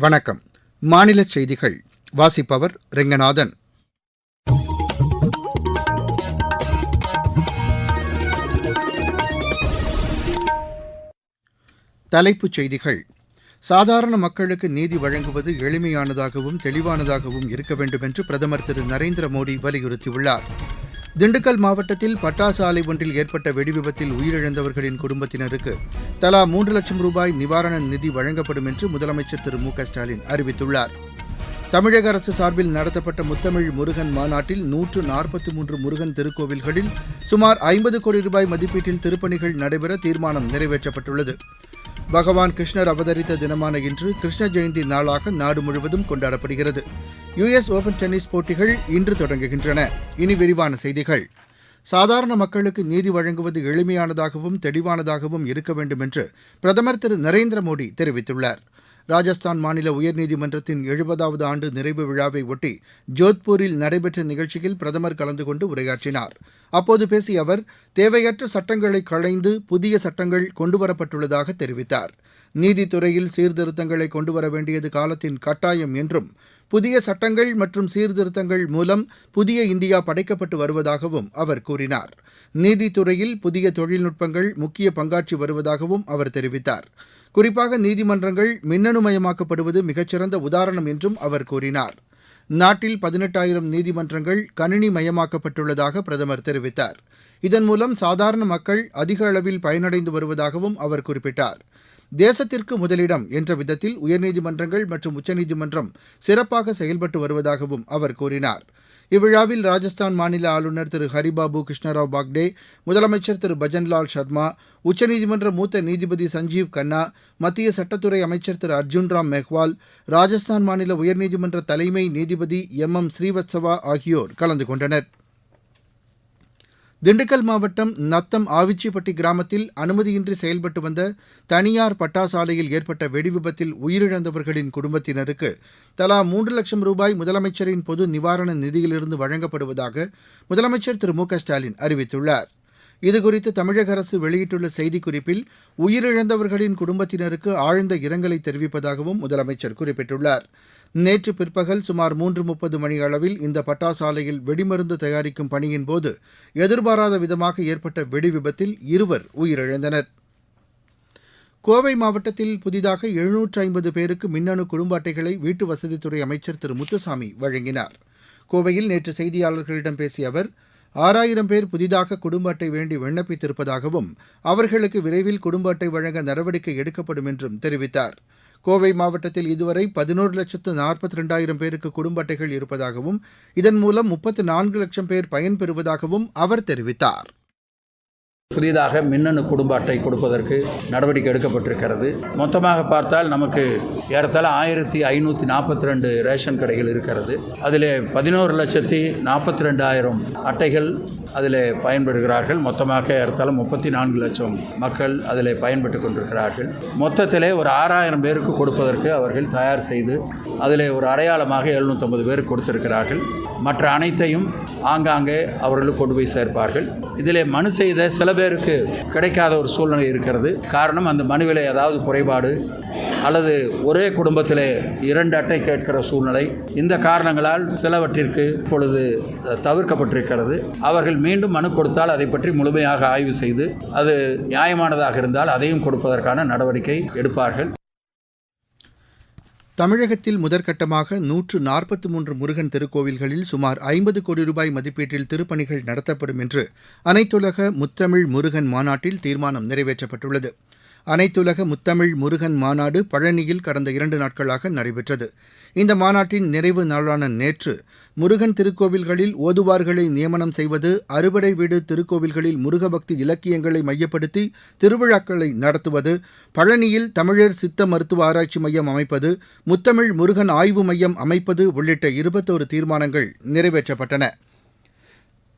வணக்கம். மாநில செய்திகள். வாசிப்பவர் ரெங்கநாதன். தலைப்புச் செய்திகள். சாதாரண மக்களுக்கு நீதி வழங்குவது எளிமையானதாகவும் தெளிவானதாகவும் இருக்க வேண்டும் என்று பிரதமர் திரு நரேந்திர மோடி வலியுறுத்தியுள்ளார். திண்டுக்கல் மாவட்டத்தில் பட்டாசு ஆலை ஒன்றில் ஏற்பட்ட வெடிவிபத்தில் உயிரிழந்தவர்களின் குடும்பத்தினருக்கு தலா மூன்று லட்சம் ரூபாய் நிவாரண நிதி வழங்கப்படும் என்று முதலமைச்சர் திரு மு க ஸ்டாலின் அறிவித்துள்ளார். தமிழக அரசு சார்பில் நடத்தப்பட்ட முத்தமிழ் முருகன் மாநாட்டில் நூற்று நாற்பத்தி மூன்று முருகன் திருக்கோவில்களில் சுமார் ஐம்பது கோடி ரூபாய் மதிப்பீட்டில் திருப்பணிகள் நடைபெற தீர்மானம் நிறைவேற்றப்பட்டுள்ளது. பகவான் கிருஷ்ணர் அவதரித்த தினமான இன்று கிருஷ்ண ஜெயந்தி நாளாக நாடு முழுவதும் கொண்டாடப்படுகிறது. யுஎஸ் ஓபன் டென்னிஸ் போட்டிகள் இன்று தொடங்குகின்றன. இனி விரிவான செய்திகள். சாதாரண மக்களுக்கு நீதி வழங்குவது எளிமையானதாகவும் தெளிவானதாகவும் இருக்க வேண்டும் என்று பிரதமர் திரு நரேந்திர மோடி தெரிவித்துள்ளார். ராஜஸ்தான் மாநில உயர்நீதிமன்றத்தின் எழுபதாவது ஆண்டு நிறைவு விழாவை ஒட்டி ஜோத்பூரில் நடைபெற்ற நிகழ்ச்சியில் பிரதமர் கலந்து கொண்டு உரையாற்றினார். அப்போது பேசிய அவர் தேவையற்ற சட்டங்களை களைந்து புதிய சட்டங்கள் கொண்டுவரப்பட்டுள்ளதாக தெரிவித்தார். நீதித்துறையில் சீர்திருத்தங்களை கொண்டுவர வேண்டியது காலத்தின் கட்டாயம் என்றும் புதிய சட்டங்கள் மற்றும் சீர்திருத்தங்கள் மூலம் புதிய இந்தியா படைக்கப்பட்டு வருவதாகவும் அவர் கூறினார். நீதித்துறையில் புதிய தொழில்நுட்பங்கள் முக்கிய பங்காற்றி வருவதாகவும் அவர் தெரிவித்தார். குறிப்பாக நீதிமன்றங்கள் மின்னணுமயமாக்கப்படுவது மிகச்சிறந்த உதாரணம் என்றும் அவர் கூறினார். நாட்டில் பதினெட்டாயிரம் நீதிமன்றங்கள் கணினி மயமாக்கப்பட்டுள்ளதாக பிரதமர் தெரிவித்தார். இதன் மூலம் சாதாரண மக்கள் அதிக அளவில் பயனடைந்து வருவதாகவும் அவர் குறிப்பிட்டார். தேசத்திற்கு முதலிடம் என்ற விதத்தில் உயர்நீதிமன்றங்கள் மற்றும் உச்சநீதிமன்றம் சிறப்பாக செயல்பட்டு வருவதாகவும் அவர் கூறினார். இவ்விழாவில் ராஜஸ்தான் மாநில ஆளுநர் திரு ஹரிபாபு கிருஷ்ணராவ் பாக்டே முதலமைச்சர் திரு பஜன்லால் சர்மா உச்சநீதிமன்ற மூத்த நீதிபதி சஞ்சீவ் கன்னா மத்திய சட்டத்துறை அமைச்சர் திரு அர்ஜுன் ராம் மெஹ்வால் ராஜஸ்தான் மாநில உயர்நீதிமன்ற தலைமை நீதிபதி எம் எம் ஸ்ரீவத்சவா ஆகியோர் கலந்து கொண்டனர். திண்டுக்கல் மாவட்டம் நத்தம் ஆவிச்சிப்பட்டி கிராமத்தில் அனுமதியின்றி செயல்பட்டு வந்த தனியார் பட்டாசாலையில் ஏற்பட்ட வெடிவிபத்தில் உயிரிழந்தவர்களின் குடும்பத்தினருக்கு தலா மூன்று லட்சம் ரூபாய் முதலமைச்சரின் பொது நிவாரண நிதியிலிருந்து வழங்கப்படுவதாக முதலமைச்சர் திரு மு க ஸ்டாலின் அறிவித்துள்ளார். இதுகுறித்து தமிழக அரசு வெளியிட்டுள்ள செய்திக்குறிப்பில் உயிரிழந்தவர்களின் குடும்பத்தினருக்கு ஆழ்ந்த இரங்கலை தெரிவிப்பதாகவும் முதலமைச்சர் குறிப்பிட்டுள்ளார். நேற்று பிற்பகல் சுமார் மூன்று முப்பது மணி அளவில் இந்த பட்டாசாலையில் வெடிமருந்து தயாரிக்கும் பணியின் போது எதிர்பாராத விதமாக ஏற்பட்ட வெடிவிபத்தில் இருவர் உயிரிழந்தனர். கோவை மாவட்டத்தில் புதிதாக எழுநூற்று ஐம்பது பேருக்கு மின்னணு குடும்ப அட்டைகளை வீட்டு வசதித்துறை அமைச்சர் திரு முத்துசாமி வழங்கினார். கோவையில் நேற்று செய்தியாளர்களிடம் பேசிய அவர் ஆறாயிரம் பேர் புதிதாக குடும்ப அட்டை வேண்டி விண்ணப்பித்திருப்பதாகவும் அவர்களுக்கு விரைவில் குடும்ப அட்டை வழங்க நடவடிக்கை எடுக்கப்படும் என்றும் தெரிவித்தார். கோவை மாவட்டத்தில் இதுவரை பதினோரு லட்சத்து நாற்பத்தி ரெண்டாயிரம் பேருக்கு குடும்ப அட்டைகள் இருப்பதாகவும் இதன் மூலம் முப்பத்து நான்கு லட்சம் பேர் பயன்பெறுவதாகவும் அவர் தெரிவித்தார். புதிதாக மின்னணு குடும்ப அட்டை கொடுப்பதற்கு நடவடிக்கை எடுக்கப்பட்டிருக்கிறது. மொத்தமாக பார்த்தால் நமக்கு ஏறத்தாழ ஆயிரத்தி ஐநூற்றி நாற்பத்தி ரெண்டு ரேஷன் கடைகள் இருக்கிறது. அதில் பதினோரு லட்சத்தி நாற்பத்தி ரெண்டாயிரம் அட்டைகள் அதில் பயன்பெறுகிறார்கள் மொத்தமாக ஏறத்தாலும் முப்பத்தி நான்கு லட்சம் மக்கள் அதில் பயன்பெற்று கொண்டிருக்கிறார்கள். மொத்தத்தில் ஒரு ஆறாயிரம் பேருக்கு கொடுப்பதற்கு அவர்கள் தயார் செய்து அதில் ஒரு அடையாளமாக எழுநூற்றம்பது பேர் கொடுத்திருக்கிறார்கள். மற்ற அனைத்தையும் ஆங்காங்கே அவர்கள் கொண்டு போய் சேர்ப்பார்கள். இதில் மனு செய்த சில பேருக்கு கிடைக்காத ஒரு சூழ்நிலை இருக்கிறது. காரணம் அந்த மனுவில் ஏதாவது குறைபாடு அல்லது ஒரே குடும்பத்திலே இரண்டு அட்டை கேட்கிற சூழ்நிலை. இந்த காரணங்களால் சிலவற்றிற்கு இப்பொழுது தவிர்க்கப்பட்டிருக்கிறது. அவர்கள் மீண்டும் மனு கொடுத்தால் அதை பற்றி முழுமையாக ஆய்வு செய்து அது நியாயமானதாக இருந்தால் அதையும் கொடுப்பதற்கான நடவடிக்கை எடுப்பார்கள். தமிழகத்தில் முதற்கட்டமாக நூற்று நாற்பத்தி மூன்று முருகன் திருக்கோவில்களில் சுமார் ஐம்பது கோடி ரூபாய் மதிப்பீட்டில் திருப்பணிகள் நடத்தப்படும் என்று அனைத்துலக முத்தமிழ் முருகன் மாநாட்டில் தீர்மானம் நிறைவேற்றப்பட்டுள்ளது. அனைத்துலக முத்தமிழ் முருகன் மாநாடு பழனியில் கடந்த இரண்டு நாட்களாக நடைபெற்றது. இந்த மாநாட்டின் நிறைவு நாளான நேற்று முருகன் திருக்கோவில்களில் ஓதுவார்களை நியமனம் செய்வது அறுபடை வீடு திருக்கோவில்களில் முருகபக்தி இலக்கியங்களை மையப்படுத்தி திருவிழாக்களை நடத்துவது பழனியில் தமிழர் சித்த மருத்துவ ஆராய்ச்சி மையம் அமைப்பது முத்தமிழ் முருகன் ஆய்வு மையம் அமைப்பது உள்ளிட்ட இருபத்தோரு தீர்மானங்கள் நிறைவேற்றப்பட்டன.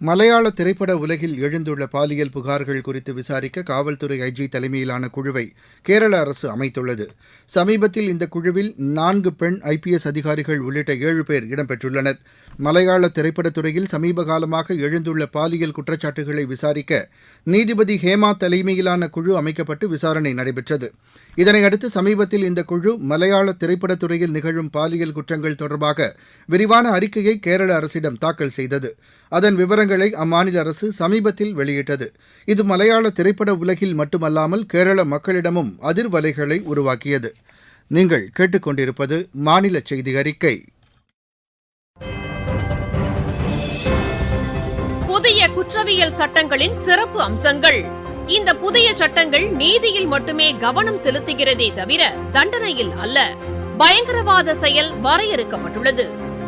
மலையாள திரைப்பட உலகில் எழுந்துள்ள பாலியல் புகார்கள் குறித்து விசாரிக்க காவல்துறை ஐஜி தலைமையிலான குழுவை கேரள அரசு அமைத்துள்ளது. சமீபத்தில் இந்த குழுவில் நான்கு பெண் ஐபிஎஸ் அதிகாரிகள் உள்ளிட்ட ஏழு பேர் இடம்பெற்றுள்ளனர். மலையாள திரைப்படத்துறையில் சமீப காலமாக எழுந்துள்ள பாலியல் குற்றச்சாட்டுகளை விசாரிக்க நீதிபதி ஹேமா தலைமையிலான குழு அமைக்கப்பட்டு விசாரணை நடைபெற்றது. இதனையடுத்து சமீபத்தில் இந்த குழு மலையாள திரைப்படத்துறையில் நிகழும் பாலியல் குற்றங்கள் தொடர்பாக விரிவான அறிக்கையை கேரள அரசிடம் தாக்கல் செய்தது. அதன் விவரங்களை அம்மாநில அரசு சமீபத்தில் வெளியிட்டது. இது மலையாள திரைப்பட உலகில் மட்டுமல்லாமல் கேரள மக்களிடமும் அதிர்வலைகளை உருவாக்கியது. நீங்கள் கேட்டுக்கொண்டிருப்பது மாநில செய்தி அறிக்கை. புதிய குற்றவியல் சட்டங்களின் சிறப்பு அம்சங்கள். இந்த புதிய சட்டங்கள் நீதியில் மட்டுமே கவனம் செலுத்துகிறதே தவிர தண்டனையில் அல்ல. பயங்கரவாத செயல் வரையறுக்கப்பட்டுள்ளது.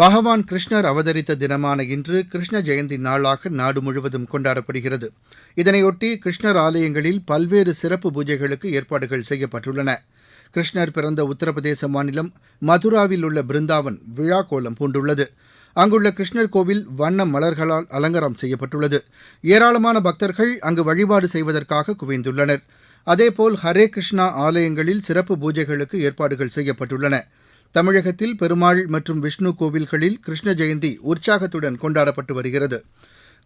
பகவான் கிருஷ்ணர் அவதரித்த தினமான இன்று கிருஷ்ண ஜெயந்தி நாளாக நாடு முழுவதும் கொண்டாடப்படுகிறது. இதனையொட்டி கிருஷ்ணர் ஆலயங்களில் பல்வேறு சிறப்பு பூஜைகளுக்கு ஏற்பாடுகள் செய்யப்பட்டுள்ளன. கிருஷ்ணர் பிறந்த உத்தரப்பிரதேச மாநிலம் மதுராவில் உள்ள பிருந்தாவன் விழா கோலம் பூண்டுள்ளது. அங்குள்ள கிருஷ்ணர் கோவில் வண்ண மலர்களால் அலங்காரம் செய்யப்பட்டுள்ளது. ஏராளமான பக்தர்கள் அங்கு வழிபாடு செய்வதற்காக குவிந்துள்ளனர். அதேபோல் ஹரே கிருஷ்ணா ஆலயங்களில் சிறப்பு பூஜைகளுக்கு ஏற்பாடுகள் செய்யப்பட்டுள்ளன. தமிழகத்தில் பெருமாள் மற்றும் விஷ்ணு கோவில்களில் கிருஷ்ண ஜெயந்தி உற்சாகத்துடன் கொண்டாடப்பட்டு வருகிறது.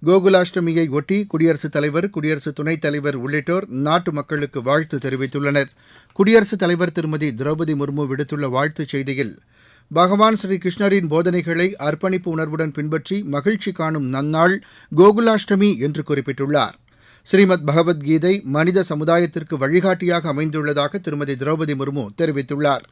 கோகுலாஷ்டமியை ஒட்டி குடியரசுத் தலைவர் குடியரசு துணைத் தலைவர் உள்ளிட்டோர் நாட்டு மக்களுக்கு வாழ்த்து தெரிவித்துள்ளனர். குடியரசுத் தலைவர் திருமதி திரௌபதி முர்மு விடுத்துள்ள வாழ்த்துச் செய்தியில் பகவான் ஸ்ரீ கிருஷ்ணரின் போதனைகளை அர்ப்பணிப்பு உணர்வுடன் பின்பற்றி மகிழ்ச்சி காணும் நன்னாள் கோகுலாஷ்டமி என்று குறிப்பிட்டுள்ளார். ஸ்ரீமத் பகவத்கீதை மனித சமுதாயத்திற்கு வழிகாட்டியாக அமைந்துள்ளதாக திருமதி திரௌபதி முர்மு தெரிவித்துள்ளார்.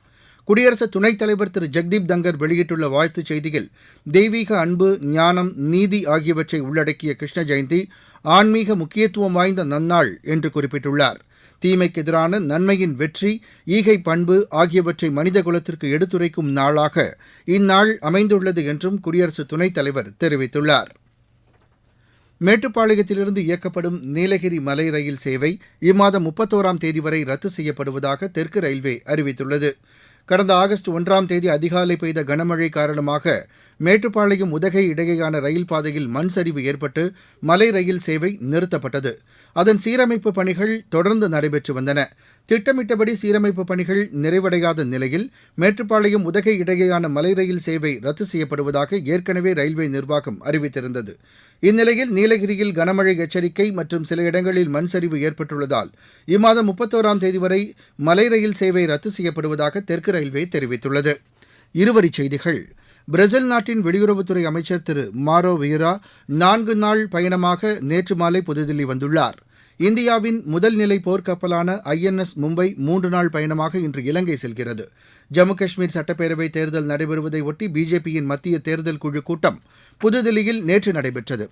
குடியரசு துணைத் தலைவர் திரு ஜெக்தீப் தங்கர் வெளியிட்டுள்ள வாழ்த்துச் செய்தியில் தெய்வீக அன்பு ஞானம் நீதி ஆகியவற்றை உள்ளடக்கிய கிருஷ்ண ஜெயந்தி ஆன்மீக முக்கியத்துவம் வாய்ந்த நன்னாள் என்று குறிப்பிட்டுள்ளார். தீமைக்கு எதிரான நன்மையின் வெற்றி ஈகை பண்பு ஆகியவற்றை மனித குலத்திற்கு எடுத்துரைக்கும் நாளாக இந்நாள் அமைந்துள்ளது என்றும் குடியரசு துணைத் தலைவர் தெரிவித்துள்ளார். மேட்டுப்பாளையத்திலிருந்து இயக்கப்படும் நீலகிரி மலை ரயில் சேவை இம்மாதம் முப்பத்தோராம் தேதி வரை ரத்து செய்யப்படுவதாக தெற்கு ரயில்வே அறிவித்துள்ளது. கடந்த ஆகஸ்ட் ஒன்றாம் தேதி அதிகாலை பெய்த கனமழை காரணமாக மேட்டுப்பாளையம் உதகை இடையேயான ரயில் பாதையில் மண் சரிவு ஏற்பட்டு மலை ரயில் சேவை நிறுத்தப்பட்டது. அதன் சீரமைப்பு பணிகள் தொடர்ந்து நடைபெற்று வந்தன. திட்டமிட்டபடி சீரமைப்பு பணிகள் நிறைவடையாத நிலையில் மேட்டுப்பாளையம் உதகை இடையேயான மலை ரயில் சேவை ரத்து செய்யப்படுவதாக ஏற்கனவே ரயில்வே நிர்வாகம் அறிவித்திருந்தது. இந்நிலையில் நீலகிரியில் கனமழை எச்சரிக்கை மற்றும் சில இடங்களில் மண் சரிவு ஏற்பட்டுள்ளதால் இம்மாதம் முப்பத்தோராம் தேதி வரை மலை ரயில் சேவை ரத்து செய்யப்படுவதாக தெற்கு ரயில்வே தெரிவித்துள்ளது. இருவரிச் செய்திகள். பிரேசில் நாட்டின் வெளியுறவுத்துறை அமைச்சர் திரு மாரோ வியரா நான்கு நாள் பயணமாக நேற்று மாலை புதுதில்லி வந்துள்ளார். இந்தியாவின் முதல் நிலை போர்க்கப்பலான ஐஎன்எஸ் மும்பை மூன்று நாள் பயணமாக இன்று இலங்கை செல்கிறது. ஜம்மு காஷ்மீர் சட்டப்பேரவை தேர்தல் நடைபெறுவதை ஒட்டி பிஜேபியின் மத்திய தேர்தல் குழு கூட்டம் புதுதில்லியில் நேற்று நடைபெற்றது.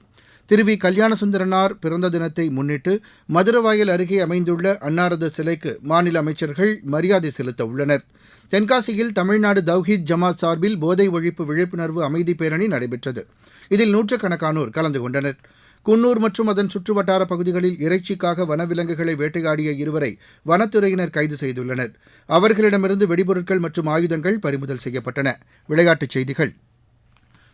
திருவி கல்யாணசுந்தரனார் பிறந்த தினத்தை முன்னிட்டு மதுரவாயல் அருகே அமைந்துள்ள அன்னாரது சிலைக்கு மாநில அமைச்சர்கள் மரியாதை செலுத்த உள்ளனர். தென்காசியில் தமிழ்நாடு தவ்ஹீத் ஜமாத் சார்பில் போதை ஒழிப்பு விழிப்புணர்வு அமைதி பேரணி நடைபெற்றது. இதில் நூற்றுக்கணக்கானோர் கலந்து கொண்டனர். குன்னூர் மற்றும் அதன் சுற்றுவட்டார பகுதிகளில் இறைச்சிக்காக வனவிலங்குகளை வேட்டையாடிய இருவரை வனத்துறையினர் கைது செய்துள்ளனர். அவர்களிடமிருந்து வெடிபொருட்கள் மற்றும் ஆயுதங்கள் பறிமுதல் செய்யப்பட்டன. விளையாட்டுச் செய்திகள்.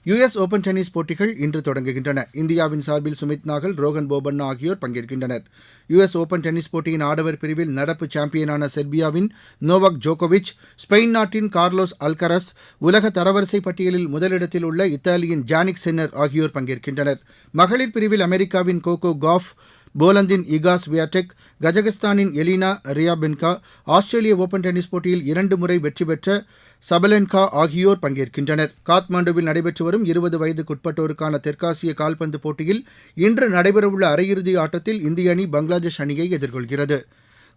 யுஎஸ் ஓபன் டென்னிஸ் போட்டிகள் இன்று தொடங்குகின்றன. இந்தியாவின் சார்பில் சுமித் நாகல் ரோகன் போபண்ணா ஆகியோர் பங்கேற்கின்றனர். யுஎஸ் ஓபன் டென்னிஸ் போட்டியின் ஆடவர் பிரிவில் நடப்பு சாம்பியனான செர்பியாவின் நோவாக் ஜோகோவிச் ஸ்பெயின் நாட்டின் கார்லோஸ் அல்கரஸ் உலக தரவரிசை பட்டியலில் முதலிடத்தில் உள்ள இத்தாலியின் ஜானிக் சென்னர் ஆகியோர் பங்கேற்கின்றனர். மகளிர் பிரிவில் அமெரிக்காவின் கோகோ காஃப் போலந்தின் இகாஸ் வியாடெக் கஜகஸ்தானின் எலினா ரியாபென்கா ஆஸ்திரேலிய ஓபன் டென்னிஸ் போட்டியில் இரண்டு முறை வெற்றி பெற்ற சபலென்கா ஆகியோர் பங்கேற்கின்றனர். காத்மாண்டுவில் நடைபெற்று வரும் இருபது வயதுக்குட்பட்டோருக்கான தெற்காசிய கால்பந்து போட்டியில் இன்று நடைபெறவுள்ள அரையிறுதி ஆட்டத்தில் இந்திய அணி பங்களாதேஷ் அணியை எதிர்கொள்கிறது.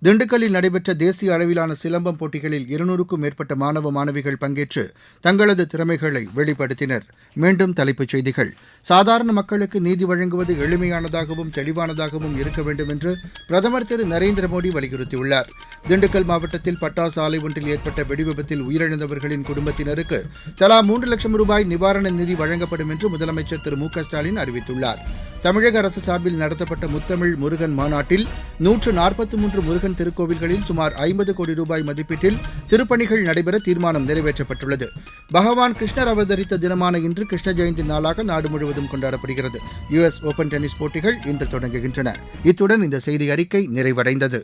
திண்டுக்கல்லில் நடைபெற்ற தேசிய அளவிலான சிலம்பம் போட்டிகளில் இருநூறுக்கும் மேற்பட்ட மாணவ மாணவிகள் பங்கேற்று தங்களது திறமைகளை வெளிப்படுத்தினர். மீண்டும் தலைப்புச் செய்திகள். சாதாரண மக்களுக்கு நீதி வழங்குவது எளிமையானதாகவும் தெளிவானதாகவும் இருக்க வேண்டும் என்று பிரதமர் திரு நரேந்திர மோடி வலியுறுத்தியுள்ளார். திண்டுக்கல் மாவட்டத்தில் பட்டாசு ஆலை ஒன்றில் ஏற்பட்ட வெடிவிபத்தில் உயிரிழந்தவர்களின் குடும்பத்தினருக்கு தலா மூன்று லட்சம் ரூபாய் நிவாரண நிதி வழங்கப்படும் என்று முதலமைச்சர் திரு மு க ஸ்டாலின் அறிவித்துள்ளார். தமிழக அரசு சார்பில் நடத்தப்பட்ட முத்தமிழ் முருகன் மாநாட்டில் நூற்று நாற்பத்தி மூன்று முருகன் திருக்கோவில்களில் சுமார் ஐம்பது கோடி ரூபாய் மதிப்பீட்டில் திருப்பணிகள் நடைபெற தீர்மானம் நிறைவேற்றப்பட்டுள்ளது. பகவான் கிருஷ்ணர் அவதரித்த தினமான இன்று கிருஷ்ண ஜெயந்தி நாளாக நாடு முழுவதும் கொண்டாடப்படுகிறது. யுஎஸ் ஓபன் டென்னிஸ் போட்டிகள் இன்று தொடங்குகின்றன. இத்துடன் இந்த செய்தி அறிக்கை நிறைவடைந்தது.